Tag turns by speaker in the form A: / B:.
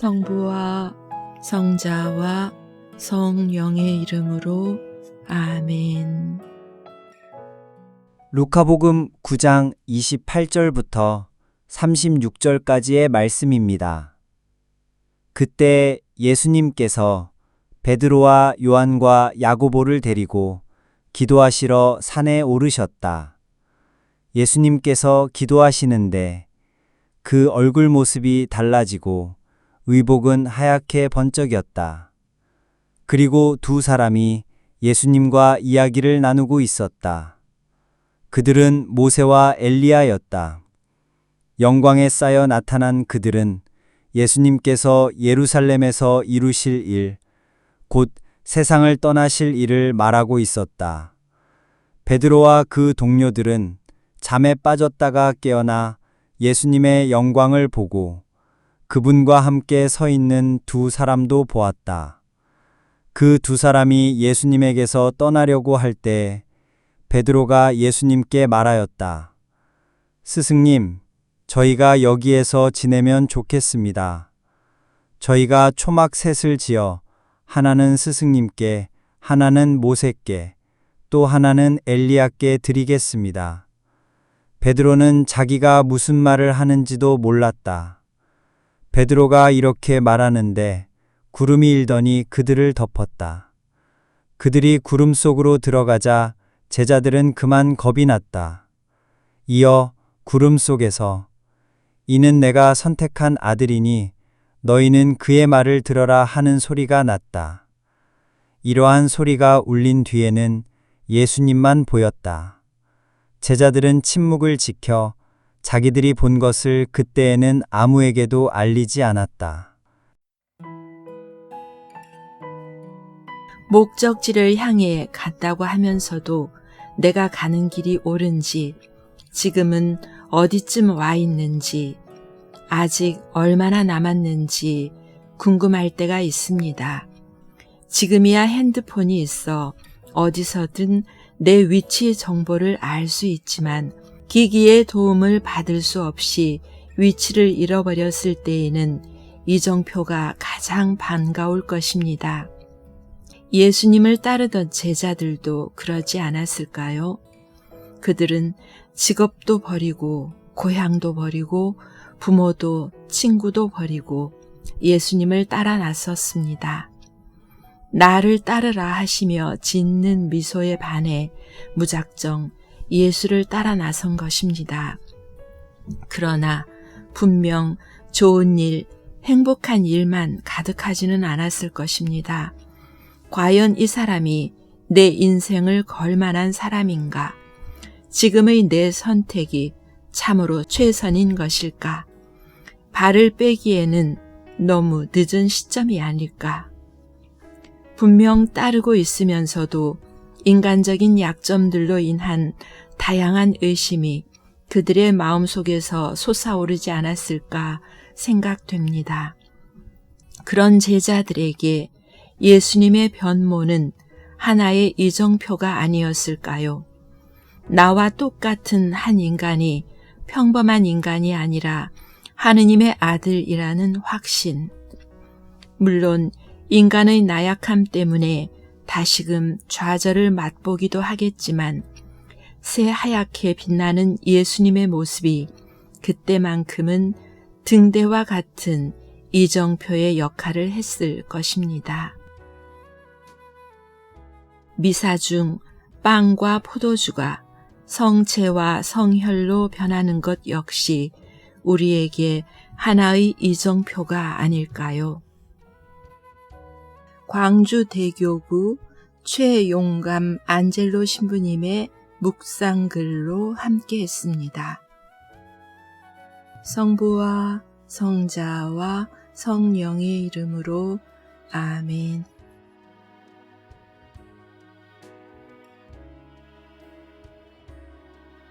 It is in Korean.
A: 성부와 성자와 성령의 이름으로 아멘.
B: 루카복음 9장 28절부터 36절까지의 말씀입니다. 그때 예수님께서 베드로와 요한과 야고보를 데리고 기도하시러 산에 오르셨다. 예수님께서 기도하시는데 그 얼굴 모습이 달라지고 의복은 하얗게 번쩍였다. 그리고 두 사람이 예수님과 이야기를 나누고 있었다. 그들은 모세와 엘리야였다. 영광에 쌓여 나타난 그들은 예수님께서 예루살렘에서 이루실 일, 곧 세상을 떠나실 일을 말하고 있었다. 베드로와 그 동료들은 잠에 빠졌다가 깨어나 예수님의 영광을 보고 그분과 함께 서 있는 두 사람도 보았다. 그 두 사람이 예수님에게서 떠나려고 할 때 베드로가 예수님께 말하였다. 스승님, 저희가 여기에서 지내면 좋겠습니다. 저희가 초막 셋을 지어 하나는 스승님께, 하나는 모세께, 또 하나는 엘리야께 드리겠습니다. 베드로는 자기가 무슨 말을 하는지도 몰랐다. 베드로가 이렇게 말하는데 구름이 일더니 그들을 덮었다. 그들이 구름 속으로 들어가자 제자들은 그만 겁이 났다. 이어 구름 속에서 이는 내가 선택한 아들이니 너희는 그의 말을 들어라 하는 소리가 났다. 이러한 소리가 울린 뒤에는 예수님만 보였다. 제자들은 침묵을 지켜 자기들이 본 것을 그때에는 아무에게도 알리지 않았다.
A: 목적지를 향해 갔다고 하면서도 내가 가는 길이 옳은지, 지금은 어디쯤 와 있는지, 아직 얼마나 남았는지 궁금할 때가 있습니다. 지금이야 핸드폰이 있어 어디서든 내 위치 정보를 알 수 있지만 기기의 도움을 받을 수 없이 위치를 잃어버렸을 때에는 이정표가 가장 반가울 것입니다. 예수님을 따르던 제자들도 그러지 않았을까요? 그들은 직업도 버리고 고향도 버리고 부모도 친구도 버리고 예수님을 따라 나섰습니다. 나를 따르라 하시며 짓는 미소에 반해 무작정 예수를 따라 나선 것입니다. 그러나 분명 좋은 일, 행복한 일만 가득하지는 않았을 것입니다. 과연 이 사람이 내 인생을 걸 만한 사람인가? 지금의 내 선택이 참으로 최선인 것일까? 발을 빼기에는 너무 늦은 시점이 아닐까? 분명 따르고 있으면서도 인간적인 약점들로 인한 다양한 의심이 그들의 마음 속에서 솟아오르지 않았을까 생각됩니다. 그런 제자들에게 예수님의 변모는 하나의 이정표가 아니었을까요? 나와 똑같은 한 인간이 평범한 인간이 아니라 하느님의 아들이라는 확신. 물론 인간의 나약함 때문에 다시금 좌절을 맛보기도 하겠지만 새하얗게 빛나는 예수님의 모습이 그때만큼은 등대와 같은 이정표의 역할을 했을 것입니다. 미사 중 빵과 포도주가 성체와 성혈로 변하는 것 역시 우리에게 하나의 이정표가 아닐까요? 광주 대교구 최용감 안젤로 신부님의 묵상글로 함께 했습니다. 성부와 성자와 성령의 이름으로 아멘.